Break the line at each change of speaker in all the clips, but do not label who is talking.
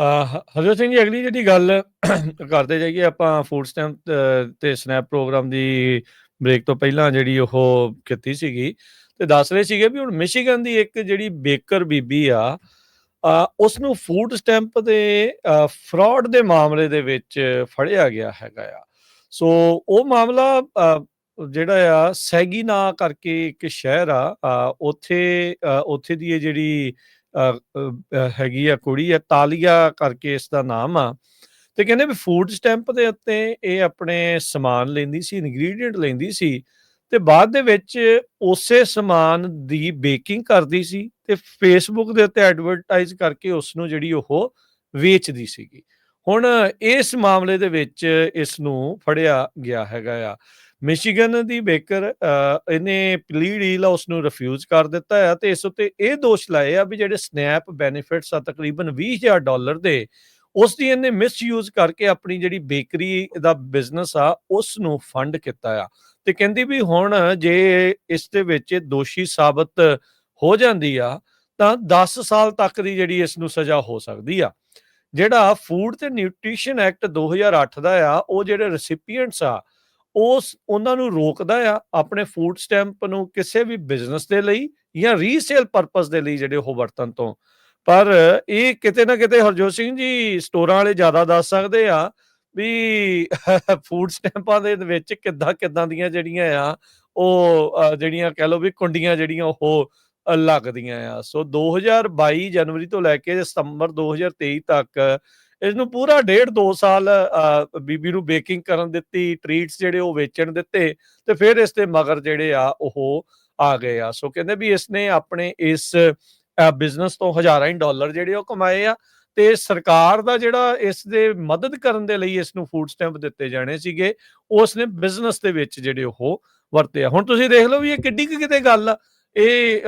ਅਹ ਹਰਜੋਤ ਸਿੰਘ ਜੀ ਅਗਲੀ ਜਿਹੜੀ ਗੱਲ ਕਰਦੇ ਜਾਈਏ ਆਪਾਂ ਫੂਡ ਸਟੈਂਪ ਤੇ ਸਨੈਪ ਪ੍ਰੋਗਰਾਮ ਦੀ ਬ੍ਰੇਕ ਤੋਂ ਪਹਿਲਾਂ ਜਿਹੜੀ ਉਹ ਕੀਤੀ ਸੀਗੀ ਤੇ ਦੱਸ ਰਹੇ ਸੀਗੇ ਵੀ ਹੁਣ ਮਿਸ਼ੀਗਨ ਦੀ ਇੱਕ ਜਿਹੜੀ ਬੇਕਰ ਬੀਬੀ ਆ ਅ, ਉਸ ਨੂੰ ਫੂਡ ਸਟੈਂਪ ਦੇ ਫਰਾਡ ਦੇ ਮਾਮਲੇ ਦੇ ਵਿੱਚ ਫੜਿਆ ਗਿਆ ਹੈਗਾ ਆ। ਸੋ ਉਹ ਮਾਮਲਾ ਜਿਹੜਾ ਆ ਸੈਗੀਨਾ ਕਰਕੇ ਇੱਕ ਸ਼ਹਿਰ ਆ ਉੱਥੇ ਉੱਥੇ ਦੀ ਇਹ ਜਿਹੜੀ ਹੈਗੀ ਆ ਕੁੜੀ ਆ, ਤਾਲੀਆ ਕਰਕੇ ਇਸ ਦਾ ਨਾਮ ਆ। ਤੇ ਕਹਿੰਦੇ ਵੀ ਫੂਡ ਸਟੈਂਪ ਦੇ ਉੱਤੇ ਇਹ ਆਪਣੇ ਸਮਾਨ ਲੈਂਦੀ ਸੀ ਇਨਗਰੀਡੀਐਂਟ ਲੈਂਦੀ ਸੀ ਤੇ ਬਾਅਦ ਦੇ ਵਿੱਚ ਉਸੇ ਸਮਾਨ ਦੀ ਬੇਕਿੰਗ ਕਰਦੀ ਸੀ ਤੇ ਫੇਸਬੁੱਕ ਦੇ ਉੱਤੇ ਐਡਵਰਟਾਈਜ਼ ਕਰਕੇ ਉਸ ਨੂੰ ਜਿਹੜੀ ਉਹ ਵੇਚਦੀ ਸੀਗੀ। ਹੁਣ ਇਸ ਮਾਮਲੇ ਦੇ ਵਿੱਚ ਇਸ ਨੂੰ ਫੜਿਆ ਗਿਆ ਹੈਗਾ ਆ। ਮਿਸ਼ੀਗਨ ਦੀ ਬੇਕਰ ਇਹਨੇ ਪਲੀ ਡੀਲ ਆ ਉਸ ਨੂੰ ਰਿਫਿਊਜ਼ ਕਰ ਦਿੱਤਾ ਆ ਤੇ ਇਸ ਉੱਤੇ ਇਹ ਦੋਸ਼ ਲਾਏ ਆ ਵੀ ਜਿਹੜੇ ਸਨੈਪ ਬੈਨੀਫਿਟਸ ਆ ਤਕਰੀਬਨ 20000 ਡਾਲਰ ਦੇ, ਉਸ ਦੀ ਇਹਨੇ ਮਿਸਯੂਜ਼ ਕਰਕੇ ਆਪਣੀ ਜਿਹੜੀ ਬੇਕਰੀ ਦਾ ਬਿਜ਼ਨਸ ਆ, ਉਸ ਨੂੰ ਫੰਡ ਕੀਤਾ ਆ। ਤੇ ਕਹਿੰਦੀ ਵੀ ਹੁਣ ਜੇ ਇਸ ਦੇ ਵਿੱਚ ਦੋਸ਼ੀ ਸਾਬਤ ਹੋ ਜਾਂਦੀ ਆ, ਤਾਂ 10 ਸਾਲ ਤੱਕ ਦੀ ਜਿਹੜੀ ਇਸ ਨੂੰ ਸਜ਼ਾ ਹੋ ਸਕਦੀ ਆ। ਜਿਹੜਾ ਫੂਡ ਤੇ ਨਿਊਟ੍ਰੀਸ਼ਨ ਐਕਟ 2008 ਦਾ ਆ, ਉਹ ਜਿਹੜੇ ਰੈਸਿਪੀਐਂਟਸ ਆ ਉਸ ਉਹਨਾਂ ਨੂੰ ਰੋਕਦਾ ਆ ਆਪਣੇ ਫੂਡ ਸਟੈਂਪ ਨੂੰ ਕਿਸੇ ਵੀ ਬਿਜ਼ਨਸ ਦੇ ਲਈ ਜਾਂ ਰੀਸੇਲ ਪਰਪਸ ਦੇ ਲਈ ਜਿਹੜੇ ਉਹ ਵਰਤਨ ਤੋਂ। ਪਰ ਇਹ ਕਿਤੇ ਨਾ ਕਿਤੇ ਹਰਜੋਤ ਸਿੰਘ ਜੀ ਸਟੋਰਾਂ ਵਾਲੇ ਜ਼ਿਆਦਾ ਦੱਸ ਸਕਦੇ ਆ ਵੀ ਫੂਡ ਸਟੈਂਪਾਂ ਦੇ ਵਿੱਚ ਕਿੱਦਾਂ ਕਿੱਦਾਂ ਦੀਆਂ ਜਿਹੜੀਆਂ ਆ, ਉਹ ਜਿਹੜੀਆਂ ਕਹਿ ਲਓ ਵੀ ਕੁੰਡੀਆਂ ਜਿਹੜੀਆਂ ਉਹ ਲੱਗਦੀਆਂ ਆ। ਸੋ 2022 ਜਨਵਰੀ ਤੋਂ ਲੈ ਕੇ ਸਤੰਬਰ 2023 ਤੱਕ ਇਸ ਨੂੰ ਪੂਰਾ ਡੇਢ 2 ਸਾਲ ਬੀਬੀ ਨੂੰ ਬੇਕਿੰਗ ਕਰਨ ਦਿੱਤੀ ਟ੍ਰੀਟਸ ਜਿਹੜੇ ਉਹ ਵੇਚਣ ਦਿੱਤੇ ਤੇ ਫਿਰ ਇਸ ਦੇ ਮਗਰ ਜਿਹੜੇ ਆ ਉਹ ਆ ਗਏ ਆ। ਸੋ ਕਹਿੰਦੇ ਵੀ ਇਸ ਨੇ ਆਪਣੇ ਇਸ ਬਿਜ਼ਨਸ ਤੋਂ ਹਜ਼ਾਰਾਂ ਹੀ ਡਾਲਰ ਜਿਹੜੇ ਉਹ ਕਮਾਏ ਆ ਤੇ ਸਰਕਾਰ ਦਾ ਜਿਹੜਾ ਇਸ ਦੇ ਮਦਦ ਕਰਨ ਦੇ ਲਈ ਇਸ ਨੂੰ ਫੂਡ ਸਟੈਂਪ ਦਿੱਤੇ ਜਾਣੇ ਸੀਗੇ, ਉਸ ਨੇ ਬਿਜ਼ਨਸ ਦੇ ਵਿੱਚ ਜਿਹੜੇ ਉਹ ਵਰਤੇ ਆ। ਹੁਣ ਤੁਸੀਂ ਦੇਖ ਲਓ ਵੀ ਇਹ ਕਿੱਡੀ ਕੁ ਕਿਤੇ ਗੱਲ ਆ। ਇਹ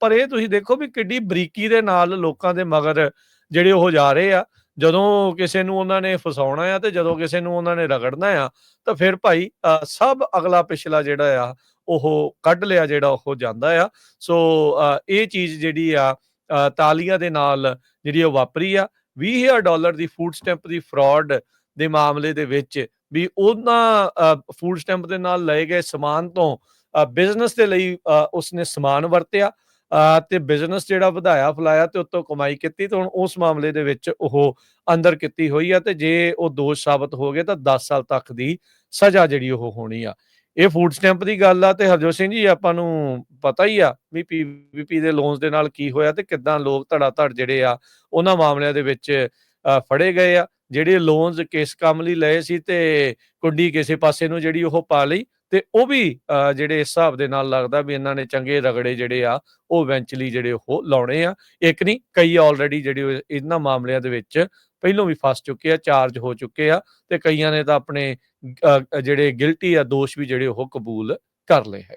ਪਰ ਇਹ ਤੁਸੀਂ ਦੇਖੋ ਵੀ ਕਿੱਡੀ ਬਰੀਕੀ ਦੇ ਨਾਲ ਲੋਕਾਂ ਦੇ ਮਗਰ ਜਿਹੜੇ ਉਹ ਜਾ ਰਹੇ ਆ। ਜਦੋਂ ਕਿਸੇ ਨੂੰ ਉਹਨਾਂ ਨੇ ਫਸਾਉਣਾ ਆ ਤੇ ਜਦੋਂ ਕਿਸੇ ਨੂੰ ਉਹਨਾਂ ਨੇ ਰਗੜਨਾ ਆ, ਤਾਂ ਫਿਰ ਭਾਈ ਸਭ ਅਗਲਾ ਪਿਛਲਾ ਜਿਹੜਾ ਆ, ਉਹ ਕੱਢ ਲਿਆ ਜਿਹੜਾ ਉਹ ਜਾਂਦਾ ਆ। ਸੋ ਇਹ ਚੀਜ਼ ਜਿਹੜੀ ਆ ਤਾਲੀਆਂ ਦੇ ਨਾਲ ਜਿਹੜੀ ਉਹ ਵਾਪਰੀ ਆ 20000 ਡਾਲਰ ਦੀ ਫੂਡ ਸਟੈਂਪ ਦੀ ਫਰਾਡ ਦੇ ਮਾਮਲੇ ਦੇ ਵਿੱਚ ਵੀ ਉਹਨਾਂ ਫੂਡ ਸਟੈਂਪ ਦੇ ਨਾਲ ਲਏ ਗਏ ਸਮਾਨ ਤੋਂ ਬਿਜ਼ਨਸ ਦੇ ਲਈ ਉਸਨੇ ਸਮਾਨ ਵਰਤਿਆ। ਤੇ ਬਿਜ਼ਨਸ ਜਿਹੜਾ ਵਧਾਇਆ, ਫਲਾਇਆ ਤੇ ਉੱਤੋਂ ਕਮਾਈ ਕੀਤੀ ਤੇ ਹੁਣ ਉਸ ਮਾਮਲੇ ਦੇ ਵਿੱਚ ਉਹ ਅੰਦਰ ਕੀਤੀ ਹੋਈ ਆ ਤੇ ਜੇ ਉਹ ਦੋਸ਼ ਸਾਬਤ ਹੋ ਗਏ ਤਾਂ 10 ਸਾਲ ਤੱਕ ਦੀ ਸਜ਼ਾ ਜਿਹੜੀ ਉਹ ਹੋਣੀ ਆ। ਇਹ ਫੂਡ ਸਟੈਂਪ ਦੀ ਗੱਲ ਆ ਤੇ ਹਰਜੋਤ ਸਿੰਘ ਜੀ, ਆਪਾਂ ਨੂੰ ਪਤਾ ਹੀ ਆ ਵੀ ਪੀਵੀਪੀ ਦੇ ਲੋਨਸ ਦੇ ਨਾਲ ਕੀ ਹੋਇਆ ਤੇ ਕਿੱਦਾਂ ਲੋਕ ਧੜਾ ਧੜ ਜਿਹੜੇ ਆ, ਉਹਨਾਂ ਮਾਮਲਿਆਂ ਦੇ ਵਿੱਚ ਫੜੇ ਗਏ ਆ। ਜਿਹੜੇ ਲੋਨਸ ਕਿਸ ਕੰਮ ਲਈ ਲਏ ਸੀ ਤੇ ਕੁੰਡੀ ਕਿਸੇ ਪਾਸੇ ਨੂੰ ਜਿਹੜੀ ਉਹ ਪਾ ਲਈ ਤੇ ਉਹ ਵੀ ਜਿਹੜੇ ਇਸ ਹਿਸਾਬ ਦੇ ਨਾਲ ਲੱਗਦਾ ਵੀ ਇਹਨਾਂ ਨੇ ਚੰਗੇ ਰਗੜੇ ਜਿਹੜੇ ਆ, ਉਹ ਇਵੈਂਚੁਅਲੀ ਜਿਹੜੇ ਉਹ ਲਾਉਣੇ ਆ। ਇੱਕ ਨਹੀਂ, ਕਈ ਆਲਰੇਡੀ ਜਿਹੜੇ ਇਹਨਾਂ ਮਾਮਲਿਆਂ ਦੇ ਵਿੱਚ ਪਹਿਲੋਂ ਵੀ ਫਸ ਚੁੱਕੇ ਆ ਚਾਰਜ ਹੋ ਚੁੱਕੇ ਆ ਤੇ ਕਈਆਂ ਨੇ ਤਾਂ ਆਪਣੇ ਜਿਹੜੇ ਗਿਲਟੀ ਆ, ਦੋਸ਼ ਵੀ ਜਿਹੜੇ ਉਹ ਕਬੂਲ ਕਰ ਲਏ ਹੈ